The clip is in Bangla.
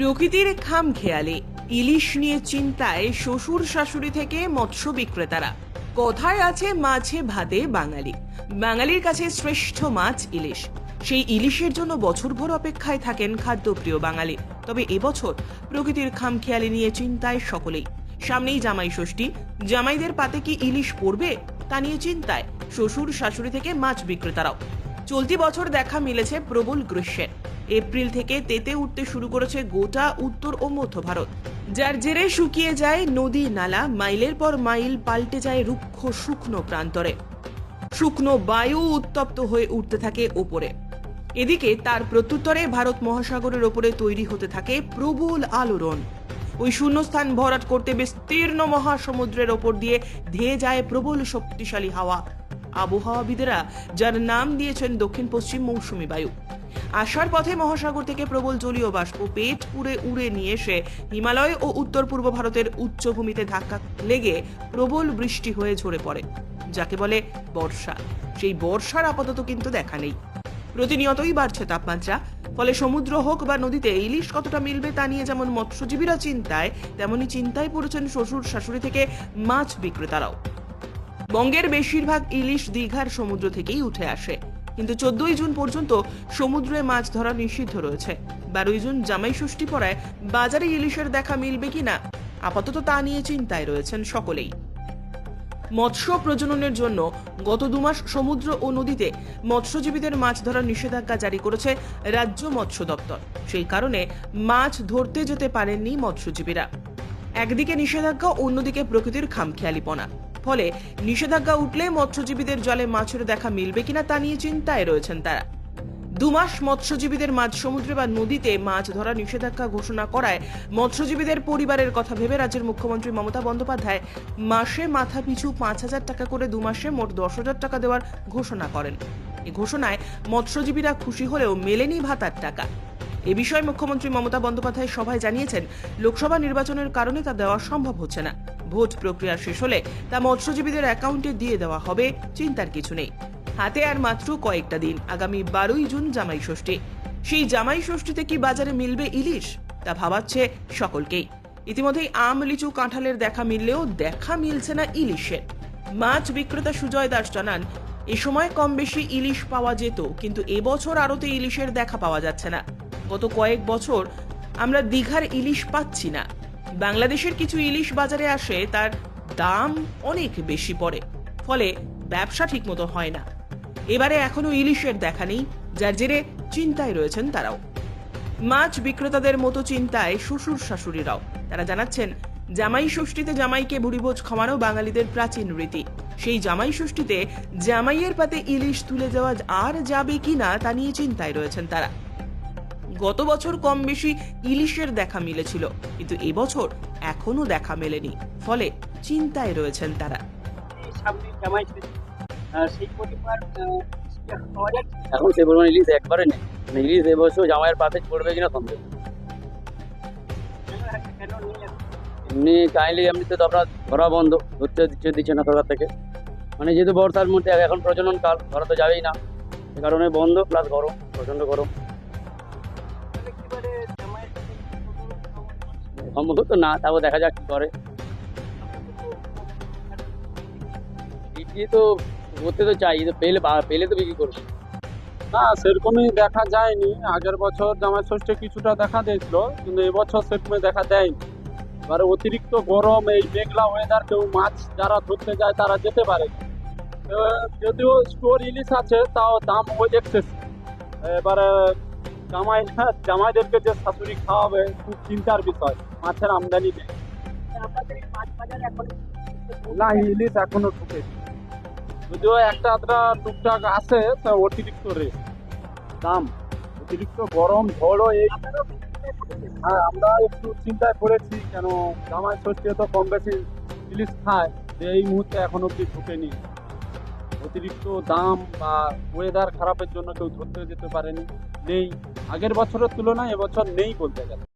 প্রকৃতির খাম খেয়ালে ইলিশ নিয়ে চিন্তায় শ্বশুর শাশুড়ি থেকে মৎস্য বিক্রেতারা। কথায় আছে মাছে ভাতে বাঙালি। বাঙালির কাছে শ্রেষ্ঠ মাছ ইলিশ। সেই ইলিশের জন্য বছরভর অপেক্ষায় থাকেন খাদ্যপ্রিয় বাঙালি। তবে এবছর প্রকৃতির খাম খেয়ালি নিয়ে চিন্তায় সকলেই। সামনেই জামাই ষষ্ঠী। জামাইদের পাতে কি ইলিশ পড়বে তা নিয়ে চিন্তায় শ্বশুর শাশুড়ি থেকে মাছ বিক্রেতারাও। চলতি বছর দেখা মিলেছে প্রবল গ্রীষ্মের। এপ্রিল থেকে তেতে উঠতে শুরু করেছে গোটা উত্তর ও মধ্য ভারত। যার জেরে শুকিয়ে যায় নদী নালা, মাইলের পর মাইল পাল্টে যায় রুক্ষ শুকনো প্রান্তরে। শুকনো বায়ু উত্তপ্ত হয়ে উঠতে থাকে ওপরে। এদিকে তার প্রত্যুত্তরে ভারত মহাসাগরের ওপরে তৈরি হতে থাকে প্রবল আলোড়ন। ওই শূন্যস্থান ভরাট করতে বিস্তীর্ণ মহাসমুদ্রের ওপর দিয়ে ধেয়ে যায় প্রবল শক্তিশালী হাওয়া। আবহাওয়াবিদেরা যার নাম দিয়েছেন দক্ষিণ পশ্চিম মৌসুমী বায়ু। আসার পথে মহাসাগর থেকে প্রবল জলীয় বাষ্প পেট পুড়ে উড়ে নিয়ে এসে হিমালয় ও উত্তর পূর্ব ভারতের উচ্চভূমিতে ধাক্কা লেগে প্রবল বৃষ্টি হয়ে ঝরে পড়ে, যাকে বলে বর্ষা। সেই বর্ষার আপাতত কিন্তু দেখা নেই। প্রতিনিয়তই বাড়ছে তাপমাত্রা, ফলে সমুদ্র হোক বা নদীতে ইলিশ কতটা মিলবে তা নিয়ে যেমন মৎস্যজীবীরা চিন্তায়, তেমনি চিন্তায় পড়েছেন শ্বশুর শাশুড়ি থেকে মাছ বিক্রেতারাও। বঙ্গের বেশিরভাগ ইলিশ দীঘার সমুদ্র থেকেই উঠে আসে। কিন্তু চোদ্দই জুন পর্যন্ত সমুদ্রে মাছ ধরা নিষিদ্ধ রয়েছে। বারোই জুন জামাই ষষ্ঠী পড়ায় বাজারে ইলিশের দেখা মিলবে কিনা? আপাতত তা নিয়ে চিন্তায় রয়েছেন সকলেই। মৎস্য প্রজননের জন্য গত দুমাস সমুদ্র ও নদীতে মৎস্যজীবীদের মাছ ধরার নিষেধাজ্ঞা জারি করেছে রাজ্য মৎস্য দপ্তর। সেই কারণে মাছ ধরতে যেতে পারেননি মৎস্যজীবীরা। একদিকে নিষেধাজ্ঞা, অন্যদিকে প্রকৃতির খামখেয়ালিপনা। ফলে নিষেধাজ্ঞা উঠলে মৎস্যজীবীদের জলে মাছের দেখা মিলবে কিনা তা নিয়ে চিন্তায় রয়েছেন তারা। দুমাস মৎস্যজীবীদের মাঝ সমুদ্রে বা নদীতে মাছ ধরা নিষেধাজ্ঞা ঘোষণা করায় মৎস্যজীবীদের পরিবারের কথা ভেবে রাজ্যের মুখ্যমন্ত্রী মমতা বন্দ্যোপাধ্যায় মাসে মাথা পিছু পাঁচ হাজার টাকা করে দু মাসে মোট দশ হাজার টাকা দেওয়ার ঘোষণা করেন। এ ঘোষণায় মৎস্যজীবীরা খুশি হলেও মেলেনি ভাতার টাকা। এ বিষয়ে মুখ্যমন্ত্রী মমতা বন্দ্যোপাধ্যায় সভায় জানিয়েছেন, লোকসভা নির্বাচনের কারণে তা দেওয়া সম্ভব হচ্ছে না। ভোট প্রক্রিয়া শেষ হলে তা মৎস্যজীবীদের অ্যাকাউন্টে দিয়ে দেওয়া হবে, চিন্তার কিছু নেই। হাতে আর মাত্র কয়েকটা দিন, আগামী বারোই জুন জামাই ষষ্ঠী। সেই জামাই ষষ্ঠীতে কি বাজারে মিলবে ইলিশ? তা ভাবাচ্ছে সকলকেই। ইতিমধ্যেই আম, লিচু, কাঁঠালের দেখা মিললেও দেখা মিলছে না ইলিশের। মাছ বিক্রেতা সুজয় দাস জানান, এ সময় কম বেশি ইলিশ পাওয়া যেত, কিন্তু এবছর আরতে ইলিশের দেখা পাওয়া যাচ্ছে না। গত কয়েক বছর আমরা দীঘার ইলিশ পাচ্ছি না। বাংলাদেশের কিছু ইলিশ বাজারে আসে, তার দাম অনেক বেশি পড়ে। ফলে ব্যবসা ঠিকমতো হয় না। এবারে এখনও ইলিশের দেখা নেই, যার জেরে চিন্তায় রয়েছেন তারাও। মাছ বিক্রেতাদের মতো চিন্তায় শ্বশুর শাশুড়িরাও। তারা জানাচ্ছেন, জামাই ষষ্ঠীতে জামাইকে ভুরিভোজ খাওয়ানো বাঙালিদের প্রাচীন রীতি। সেই জামাই ষষ্ঠীতে জামাইয়ের পাতে ইলিশ তুলে দেওয়া আর যাবে কিনা তা নিয়ে চিন্তায় রয়েছেন তারা। গত বছর কম বেশি ইলিশের দেখা মিলেছিল কিন্তু এবছর এখনও দেখা মেলেনি ফলে চিন্তায় রয়েছেন তারা। সামনে জামাই সেই পরিমাণ এখন। এখন ইলিশ একবারে নেই। মানে ইলিশ এবছর জামাইয়ের পাতে পড়বে কিনা সন্দেহ এখন? এমনি কাইন্ডলি এমনিতে তো আপনার ধরা বন্ধ ধরতে দিচ্ছে দিচ্ছে না সরকার থেকে। মানে যেহেতু বর্ষার মধ্যে এখন প্রজনন কাল ধরা তো যাবেই না। সে কারণে বন্ধ প্লাস গরম প্রচণ্ড গরম। পাচ্ছি না। সম্ভব তো না তারপর দেখা যাক কি করে বিক্রি তো করতে তো চাই তো পেলে পেলে তো বিক্রি করব না, সেরকমই দেখা যায়নি আগের বছর জামাই ষষ্ঠী কিছুটা দেখা দিয়েছিল, কিন্তু এবছর সেরকমই দেখা দেয়নি এবারে অতিরিক্ত গরম, এই মেঘলা ওয়েদার কেউ মাছ যারা ধরতে যায়, তারা যেতে পারে। যদিও স্টোর ইলিশ আছে, তাও দাম ওই এক্সেস এবারে জামাই হ্যাঁ জামাইদেরকে যে শাশুড়ি খাওয়াবে খুব চিন্তার বিষয়। মাছের আমদানি নেই। না ইলিশ এখনও ঢুকেনি যদিও একটা আধটা টুকটাক আছে তা অতিরিক্ত রেট দাম অতিরিক্ত গরম ঝড়ও এই হ্যাঁ আমরা একটু চিন্তায় পড়েছি কেন জামাই ষষ্ঠী তো কম বেশি ইলিশ খায় যে এই মুহূর্তে এখন অব্দি ঢুকেনি। অতিরিক্ত দাম বা ওয়েদার খারাপের জন্য কেউ ধরতে যেতে পারেনি। নেই। আগের বছরের তুলনায় এবছর নেই বলতে গেলে।